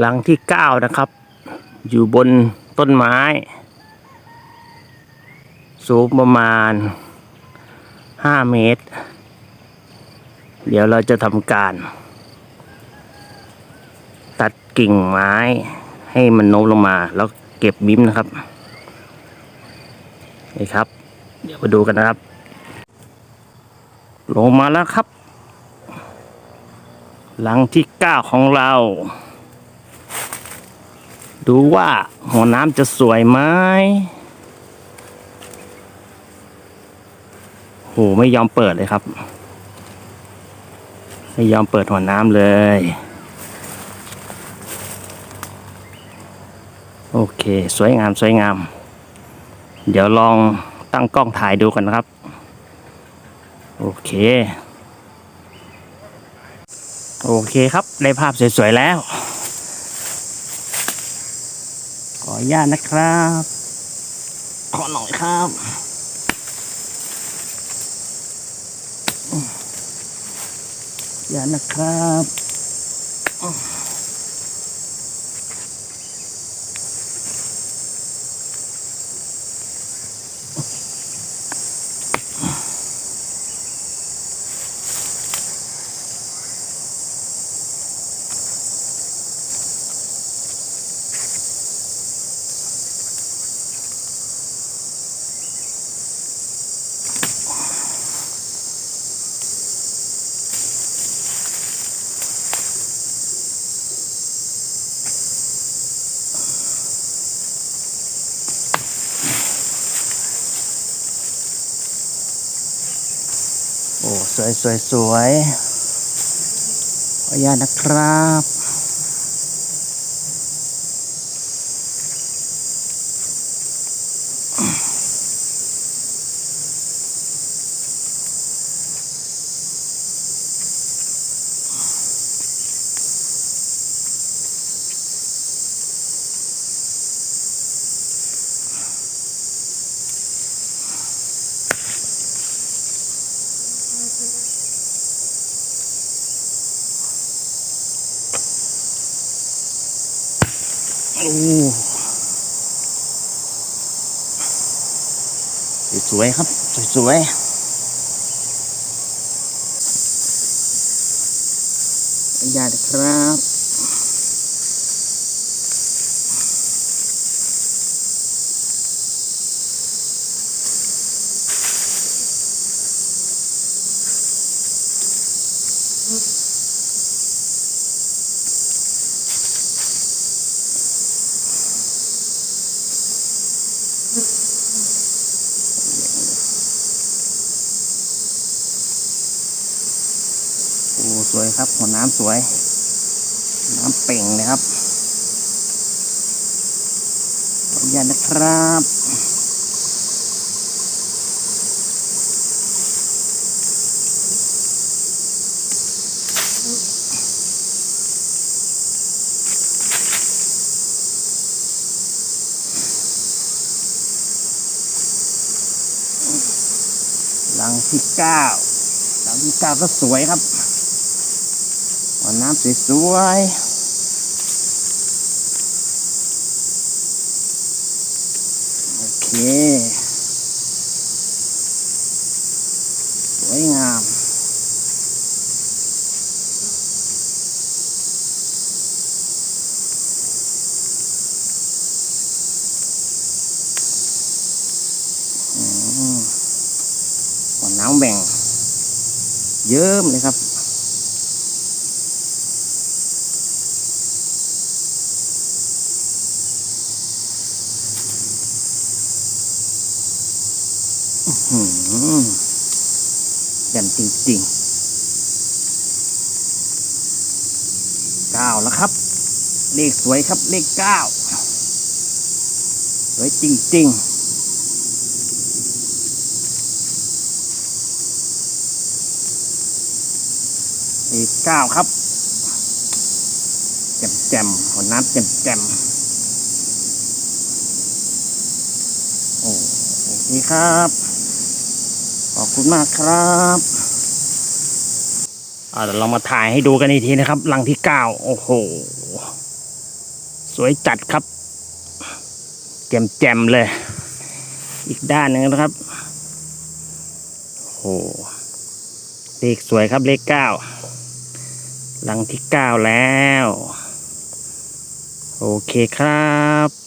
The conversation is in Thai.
หลังที่เก้านะครับ อยู่บนต้นไม้ สูงประมาณห้าเมตร เดี๋ยวเราจะทำการ ตัดกิ่งไม้ให้มันโน้มลงมา แล้วเก็บบิ้มนะครับนี่ครับ เดี๋ยวมาดูกันนะครับ ลงมาแล้วครับ หลังที่เก้าของเรา ดูว่าหัวน้ำจะสวยไหมโหไม่ยอมเปิดเลยครับ ไม่ยอมเปิดหัวน้ำเลย โอเค สวยงามสวยงาม เดี๋ยวลองตั้งกล้องถ่ายดูกันครับ โอเค โอเคครับ ได้ภาพสวยๆแล้ว ข ออนุญาตนะครับ ขอหน่อยครับขออนุญาตนะครับ สวยสวยสวยขออนุญาตนะครับ สวยๆครับ สวยๆขออนุญาตครับ สวยครับหัวน้ำสวย น้ำเป่งเลยครับขออนุญาตนะครับหลังที่เก้าหลังที่เก้าก็สวยครับ วน้ำสสวยๆ โอเค สวยงามอืมหัวน้ำแบ่ง เยิ้มเลยครับ อื้อหือ แจ่มจริงๆเก้าแล้วครับ เลขสวยครับ เลขเก้าสวยจริงๆเลขเก้าครับ แจมแจมหัวน้ำแจมแจมโอ้โอเคครับ อบคุณมากครับเดี๋ยวเรามาถ่ายให้ดูกันอีกทีนะครับหลังที่เก้าโอ้โห สวยจัดครับ แจ่มแจมเลย อีกด้านหนึ่งนะครับ โอ้โหเลขสวยครับเลขเก้าหลังที่เก้าแล้ว โอเคครับ